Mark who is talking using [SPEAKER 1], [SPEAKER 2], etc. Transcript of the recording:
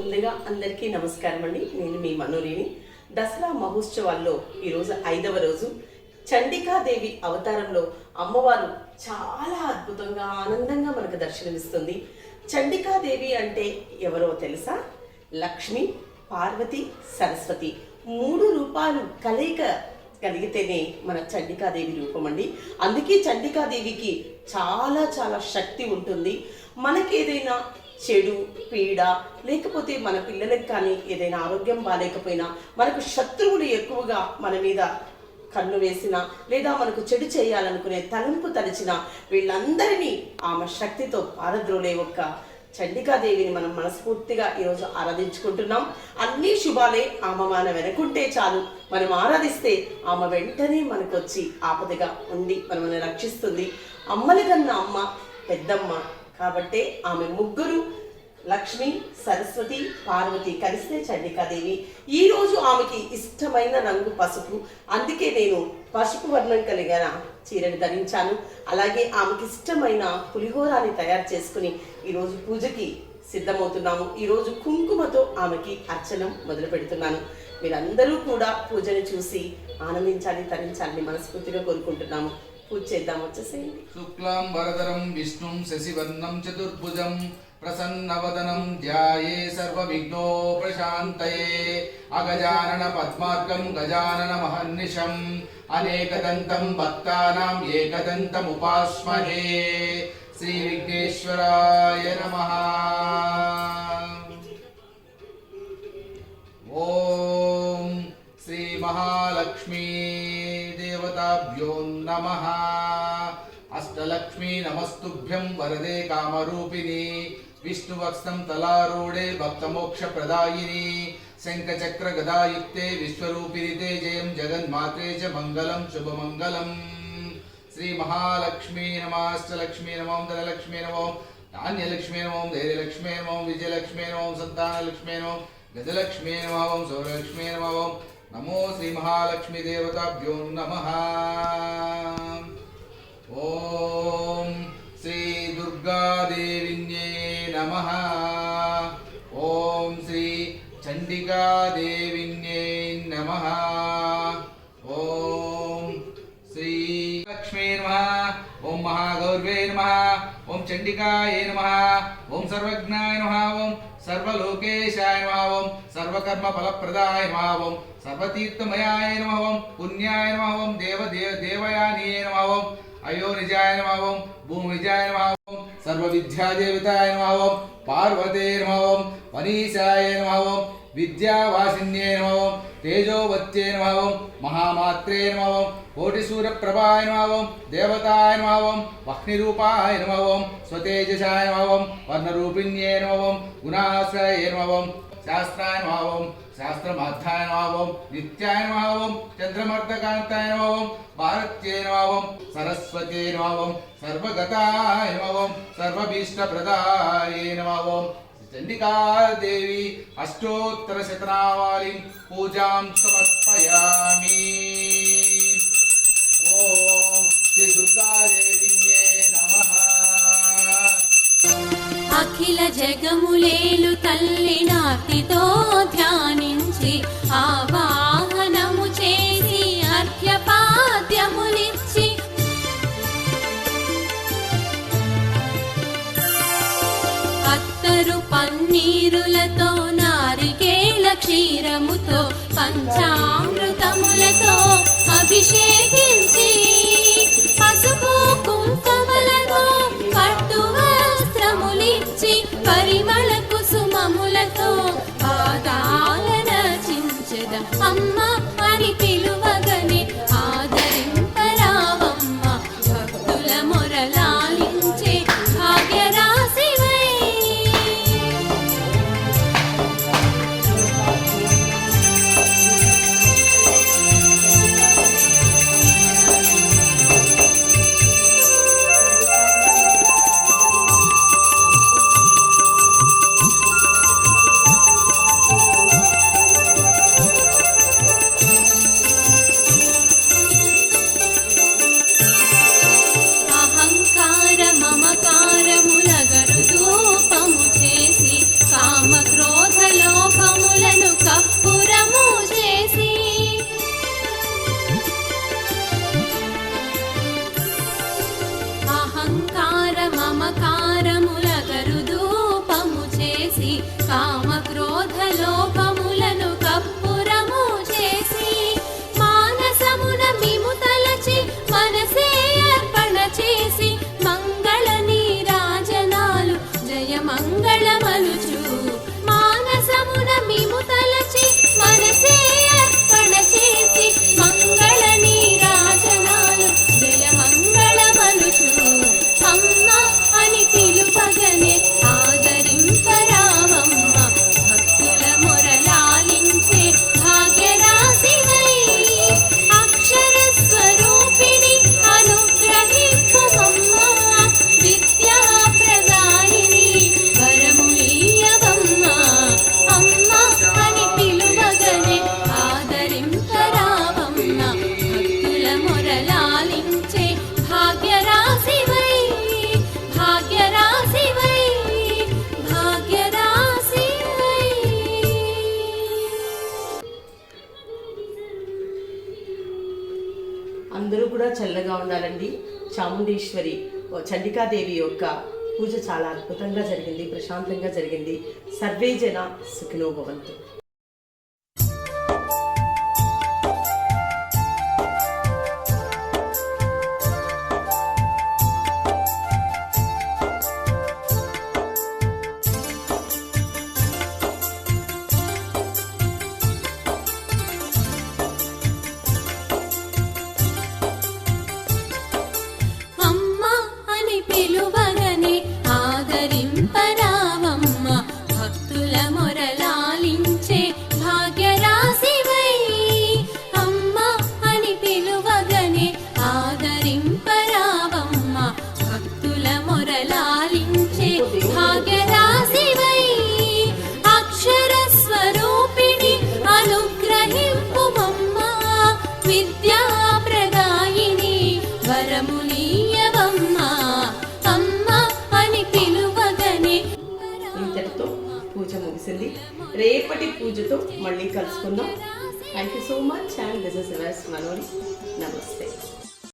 [SPEAKER 1] ముందుగా అందరికీ నమస్కారం అండి. నేను మీ మనోరిని. దసరా మహోత్సవాల్లో ఈరోజు ఐదవ రోజు. చండికాదేవి అవతారంలో అమ్మవారు చాలా అద్భుతంగా ఆనందంగా మనకు దర్శనమిస్తుంది. చండికాదేవి అంటే ఎవరో తెలుసా? లక్ష్మి పార్వతి సరస్వతి. మూడు రూపాలు కలయిక కలిగితేనే మన చండికాదేవి రూపం అండి. అందుకే చండికాదేవికి చాలా చాలా శక్తి ఉంటుంది. మనకేదైనా చెడు పీడ లేకపోతే మన పిల్లలకు కానీ ఏదైనా ఆరోగ్యం బాగాలేకపోయినా మనకు శత్రువులు ఎక్కువగా మన మీద కన్ను వేసిన లేదా మనకు చెడు చేయాలనుకునే తలంపు తలచిన వీళ్ళందరినీ ఆమె శక్తితో పారద్రోలే ఒక్క చండికాదేవిని మనం మనస్ఫూర్తిగా ఈరోజు ఆరాధించుకుంటున్నాం. అన్ని శుభాలే ఆమె మన వెనకుంటే చాలు. మనం ఆరాధిస్తే ఆమె వెంటనే మనకొచ్చి ఆపదగా ఉండి మనల్ని రక్షిస్తుంది. అమ్మల కన్నా అమ్మ పెద్దమ్మ కాబట్టే ఆమె ముగ్గురు లక్ష్మి సరస్వతి పార్వతి కలిస్తే చండికాదేవి. ఈరోజు ఆమెకి ఇష్టమైన రంగు పసుపు. అందుకే నేను పసుపు వర్ణం కలిగిన చీరని ధరించాను. అలాగే ఆమెకి ఇష్టమైన పులిహోరాన్ని తయారు చేసుకుని ఈరోజు పూజకి సిద్ధమవుతున్నాము. ఈరోజు కుంకుమతో ఆమెకి అర్చనం మొదలు పెడుతున్నాను. మీరందరూ కూడా పూజను చూసి ఆనందించాలి తరించాలని మనస్ఫూర్తిగా కోరుకుంటున్నాము. పూజ చేద్దాం వచ్చేసేయండి
[SPEAKER 2] శుక్లాం వరదరం విష్ణుం శశివర్ణం చతుర్భుజం ప్రసన్నవదనం ధ్యాయే సర్వవిఘ్నోపశాంతయే అగజానన పద్మార్కం గజానన మహర్నిశం అనేకదంతం భక్తానాం ఏకదంతముపాస్మహే శ్రీ విఘ్నేశ్వరాయ నమః దేవతాభ్యో నమ అష్టలక్ష్మీ నమస్తుభ్యం వరదే కామరూపిణి విష్ణువక్స్తం తలారూఢే భక్తమోక్ష ప్రదాయిని శంఖచక్ర గదాయుక్తే విశ్వరూపిణి తే జయం జగన్మాత్రే చ మంగళం శుభమంగళం శ్రీ మహాలక్ష్మీ నమాష్టలక్ష్మీ నమోం ధనలక్ష్మీ నమోం ధాన్యలక్ష్మీ నమోం ధైర్యలక్ష్మీ నమోం విజయలక్ష్మీ నమోం సంతానలక్ష్మీ నమో శ్రీ మహాలక్ష్మీ దేవతాభ్యో నమ. ఓం శ్రీ దుర్గాదేవిన్యే నమ. ఓం శ్రీ చండికాదేవిన్యే నమ. ఓం శ్రీ లక్ష్మీ నమ. ఓం మహాగౌర్వే నమ. ఓం చండికాయ నమ ఓం సర్వజ్ఞాయ నమ ఓం సర్వలోకేశాయ నమ ఓం సర్వకర్మ ఫలప్రదాయ నమ ఓం సర్వతీర్థమయాయ నమ ఓం పుణ్యాయ నమ ఓం దేవ దేవ దేవయానీయ నమ ఓం అయో నిజాయ నమ ఓం భూమి నిజాయ నమ ఓం సర్వ విద్యాదేవితాయ నమ ఓం పార్వతే నమ ఓం మనీషాయ నమ ఓం విద్యావాసిన్యే నమ ఓం తేజోవత్యే నమ ఓం మహామాత్రే నమ ఓం కోటిసూర్యప్రభాయ నమ ఓం దేవతాయ నమ వహ్నిరూపాయ నమ స్వతేజసాయ నమ ఓం వర్ణరూపిణ్యే నమ ఓం గుణాశ్రయ నమ ఓం శాస్త్రాయ నమ ఓం శాస్త్రమాధ్యాయ నమ ఓం నిత్యాయ నమ ఓం చంద్రమర్దకాంతాయ నమ ఓం భారత్యే నమ సరస్వతే నమ సర్వగతాయ నమ సర్వభీష్టప్రదాయ నమ చండికాదేవి అష్టోత్తర శతనామాలిం పూజాం సమర్పయామి ఓం శ్రీ దుర్గాదేవిన్యే నమ
[SPEAKER 3] అఖిల జగములేలు తల్లి నాటితో ధ్యానించి ఆవా నీరులతో నారికేల క్షీరముతో పంచామృతములతో అభిషేకించి పసుపు కుంకుమలతో పట్టు వస్త్రములిచ్చి పరిమళ కుసుమములతో పాదాలన చించద అమ్మ मम కూడా చల్లగా ఉండాలండి. చాముండేశ్వరి చండికాదేవి యొక్క పూజ చాలా అద్భుతంగా జరిగింది ప్రశాంతంగా జరిగింది. సర్వే జన సుఖినోభవంతు విలువగా రేపటి పూజతో మళ్ళీ కలుసుకుందాం. Thank you so much and this is Manoni namaste